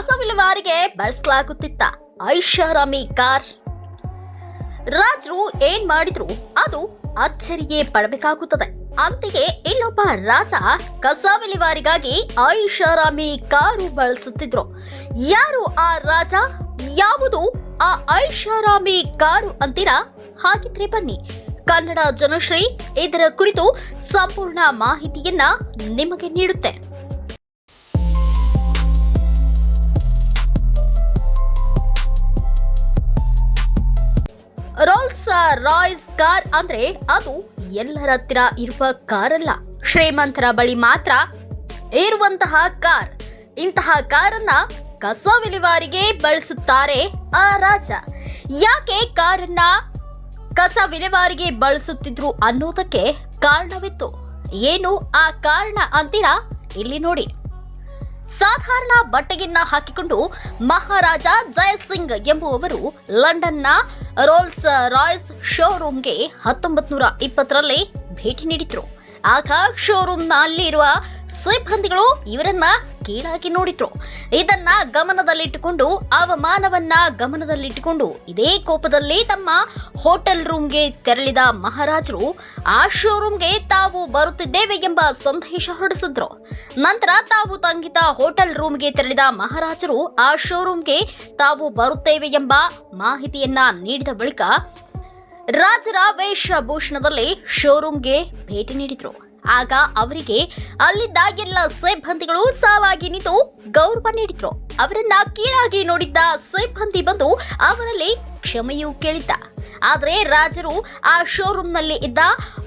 ವಿಲೇವಾರಿಗೆ ಬಳಸಲಾಗುತ್ತಿತ್ತ ಐಷಾರಾಮಿ ಕಾರ್. ರಾಜರು ಏನ್ ಮಾಡಿದ್ರು ಅದು ಅಚ್ಚರಿಗೆ ಪಡಬೇಕಾಗುತ್ತದೆ. ಅಂತೆಯೇ ಇಲ್ಲೊಬ್ಬ ರಾಜ ಕಸ ವಿಲೇವಾರಿಗಾಗಿ ಐಷಾರಾಮಿ ಕಾರು ಬಳಸುತ್ತಿದ್ರು. ಯಾರು ಆ ರಾಜ? ಯಾವುದು ಆ ಐಷಾರಾಮಿ ಕಾರು ಅಂತೀರಾ? ಹಾಗಿದ್ರೆ ಬನ್ನಿ. ಕನ್ನಡ ಜನಶ್ರೀ, ಇದರ ಕುರಿತು ಸಂಪೂರ್ಣ ಮಾಹಿತಿಯನ್ನ ನಿಮಗೆ ನೀಡುತ್ತೆ ರೋಲ್ಸ್ ರಾಯ್ಸ್ ಕಾರ್ ಅಂದ್ರೆ ಅದು ಎಲ್ಲರ ಹತ್ತಿರ ಇರುವ ಕಾರಲ್ಲ ಶ್ರೀಮಂತರ ಬಳಿ ಮಾತ್ರ ಇರುವಂತಹ ಕಾರ್ ಇಂತಹ ಕಾರನ್ನ ಕಸ ವಿಲೇವಾರಿಗೆ ಬಳಸುತ್ತಾರೆ ಆ ರಾಜ. ಯಾಕೆ ಕಾರನ್ನ ಕಸ ವಿಲೇವಾರಿಗೆ ಬಳಸುತ್ತಿದ್ರು ಅನ್ನೋದಕ್ಕೆ ಕಾರಣವಿತ್ತು. ಏನು ಆ ಕಾರಣ ಅಂತೀರಾ? ಇಲ್ಲಿ ನೋಡಿ. ಸಾಧಾರಣ ಬಟ್ಟೆಯನ್ನ ಹಾಕಿಕೊಂಡು ಮಹಾರಾಜ ಜಯಸಿಂಗ್ ಎಂಬುವವರು ಲಂಡನ್ನ ರೋಲ್ಸ್ ರಾಯ್ಸ್ ಶೋರೂಮ್ಗೆ ಹತ್ತೊಂಬತ್ ನೂರ ಇಪ್ಪತ್ತರಲ್ಲಿ ಭೇಟಿ ನೀಡಿದ್ರು. ಆಗ ಶೋರೂಮ್ನಲ್ಲಿರುವ ಸಿಬ್ಬಂದಿಗಳು ಇವರನ್ನ ಕೀಳಾಗಿ ನೋಡಿದ್ರು. ಇದನ್ನ ಗಮನದಲ್ಲಿಟ್ಟುಕೊಂಡು, ಅವಮಾನವನ್ನ ಗಮನದಲ್ಲಿಟ್ಟುಕೊಂಡು, ಇದೇ ಕೋಪದಲ್ಲಿ ತಮ್ಮ ಹೋಟೆಲ್ ರೂಮ್ಗೆ ತೆರಳಿದ ಮಹಾರಾಜರು, ಆ ಶೋರೂಮ್ಗೆ ತಾವು ಬರುತ್ತಿದ್ದೇವೆ ಎಂಬ ಸಂದೇಶ ಹೊರಡಿಸಿದ್ರು. ನಂತರ ತಾವು ತಂಗಿದ ಹೋಟೆಲ್ ರೂಮ್ಗೆ ತೆರಳಿದ ಮಹಾರಾಜರು, ಆ ಶೋರೂಮ್ಗೆ ತಾವು ಬರುತ್ತೇವೆ ಎಂಬ ಮಾಹಿತಿಯನ್ನ ನೀಡಿದ ಬಳಿಕ ರಾಜರ ವೇಷಭೂಷಣದಲ್ಲಿ ಶೋರೂಮ್ಗೆ ಭೇಟಿ ನೀಡಿದ್ರು. ಆಗ ಅವರಿಗೆ ಅಲ್ಲಿದ್ದ ಎಲ್ಲ ಸಿಬ್ಬಂದಿಗಳು ಸಾಲಾಗಿ ನಿಂತು ಗೌರವ ನೀಡಿದ್ರು. ಅವರನ್ನ ಕೀಳಾಗಿ ನೋಡಿದ್ದ ಸಿಬ್ಬಂದಿ ಬಂದು ಅವರಲ್ಲಿ ಕ್ಷಮೆಯೂ ಕೇಳಿದ್ದ. ಆದರೆ ರಾಜರು ಆ ಶೋರೂಮ್ನಲ್ಲಿ ಇದ್ದ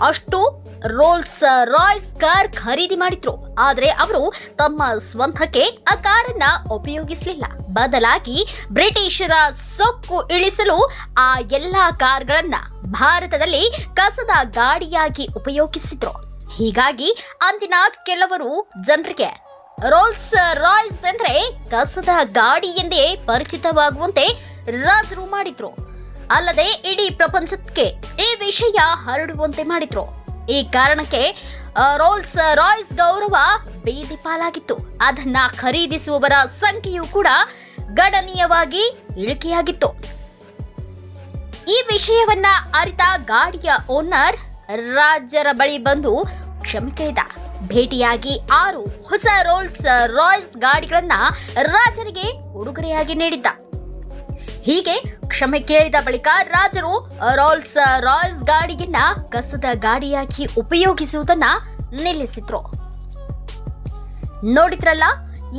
ಅಷ್ಟು ರೋಲ್ಸ್ ರಾಯ್ಸ್ ಕಾರ್ ಖರೀದಿ ಮಾಡಿದ್ರು. ಆದರೆ ಅವರು ತಮ್ಮ ಸ್ವಂತಕ್ಕೆ ಆ ಕಾರನ್ನ ಉಪಯೋಗಿಸಲಿಲ್ಲ. ಬದಲಾಗಿ ಬ್ರಿಟಿಷರ ಸೊಕ್ಕು ಇಳಿಸಲು ಆ ಎಲ್ಲಾ ಕಾರ್ಗಳನ್ನು ಭಾರತದಲ್ಲಿ ಕಸದ ಗಾಡಿಯಾಗಿ ಉಪಯೋಗಿಸಿದ್ರು. ಹೀಗಾಗಿ ಅಂದಿನ ಕೆಲವರು ಜನರಿಗೆ ರೋಲ್ಸ್ ರಾಯ್ಸ್ ಅಂದ್ರೆ ಕಸದ ಗಾಡಿ ಎಂದೇ ಪರಿಚಿತವಾಗುವಂತೆ ರಾಜರು ಮಾಡಿದ್ರು. ಅಲ್ಲದೆ ಇಡೀ ಪ್ರಪಂಚಕ್ಕೆ ಈ ವಿಷಯ ಹರಡುವಂತೆ ಮಾಡಿದ್ರು. ಈ ಕಾರಣಕ್ಕೆ ರೋಲ್ಸ್ ರಾಯ್ಸ್ ಗೌರವ ಬೀದಿ ಪಾಲಾಗಿತ್ತು. ಅದನ್ನ ಖರೀದಿಸುವವರ ಸಂಖ್ಯೆಯೂ ಕೂಡ ಗಣನೀಯವಾಗಿ ಇಳಿಕೆಯಾಗಿತ್ತು. ಈ ವಿಷಯವನ್ನ ಅರಿತ ಗಾಡಿಯ ಓನರ್ ರಾಜರ ಬಳಿ ಬಂದು ಕ್ಷಮೆ ಕೇಳಿದ ಭೇಟಿಯಾಗಿ ಆರು ಹೊಸ ರೋಲ್ಸ್ ರಾಯ್ಸ್ ಗಾಡಿಗಳನ್ನ ರಾಜರಿಗೆ ಉಡುಗೊರೆಯಾಗಿ ನೀಡಿದ್ದ. ಹೀಗೆ ಕ್ಷಮೆ ಕೇಳಿದ ಬಳಿಕ ರಾಜರು ರೋಲ್ಸ್ ರಾಯ್ಸ್ ಗಾಡಿಯನ್ನ ಕಸದ ಗಾಡಿಯಾಗಿ ಉಪಯೋಗಿಸುವುದನ್ನ ನಿಲ್ಲಿಸಿದ್ರು. ನೋಡಿದ್ರಲ್ಲ,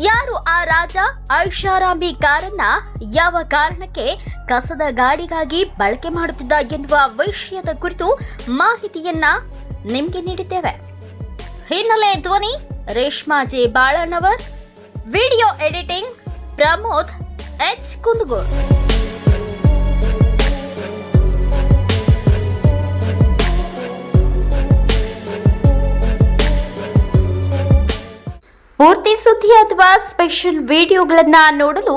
ಯಾರು ಆ ರಾಜ ಐಷಾರಾಮಿ ಕಾರನ್ನ ಯಾವ ಕಾರಣಕ್ಕೆ ಕಸದ ಗಾಡಿಗಾಗಿ ಬಳಕೆ ಮಾಡುತ್ತಿದ್ದ ಎನ್ನುವ ವಿಷಯದ ಕುರಿತು ಮಾಹಿತಿಯನ್ನ ನಿಮಗೆ ನೀಡಿದ್ದೇವೆ. ಹಿನ್ನೆಲೆ ಧ್ವನಿ, Reshma J Balannavar video editing Pramod H Kundgol. ಪೂರ್ತಿ ಸುದ್ದಿ ಅಥವಾ ಸ್ಪೆಷಲ್ ವಿಡಿಯೋಗಳನ್ನು ನೋಡಲು